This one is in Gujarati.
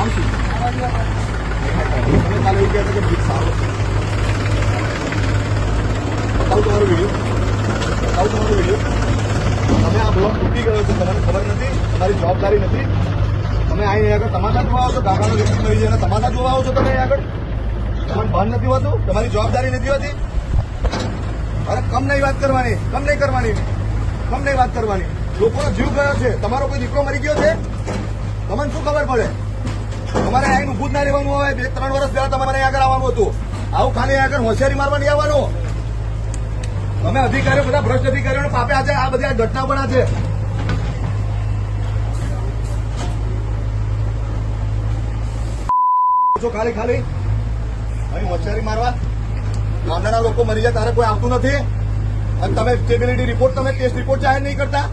નામ શું તમે કાલે કે ભીખ સારો બતાવું તમારો વીડિયો બતાવું તમે આ બ્લોક તૂટી ગયો છે, તમને ખબર નથી, તમારી જવાબદારી નથી. તમે અહીં આગળ તમાશા જોવા આવો છો તમાશા જોવા આવો છો તમે આગળ. તમને ભાન નથી હોતું? તમારી જવાબદારી નથી હોતી? અરે, કમ નહીં વાત કરવાની, કમ નહીં કરવાની, કમ નહીં વાત કરવાની. લોકોનો જીવ ગયો છે, તમારો કોઈ દીકરો મરી ગયો છે? તમને શું ખબર પડે? તમારે અહીં જ ના રહેવાનું હોય. બે ત્રણ વર્ષ પહેલા તમારે અહીં આગળ આવવાનું હતું. આવું ખાલી આગળ હોશિયારી મારવા નહીં આવવાનું. તમે અધિકારીઓ બધા ભ્રષ્ટ અધિકારીઓ પાપે આજે આ બધી આ ઘટના છે. છો ખાલી ખાલી, અહીં હોશિયારી મારવા ગામડાના લોકો મરી જાય, તારે કોઈ આવતું નથી. અને તમે સ્ટેબિલિટી રિપોર્ટ તમે ટેસ્ટ રિપોર્ટ જાહેર નહીં કરતા.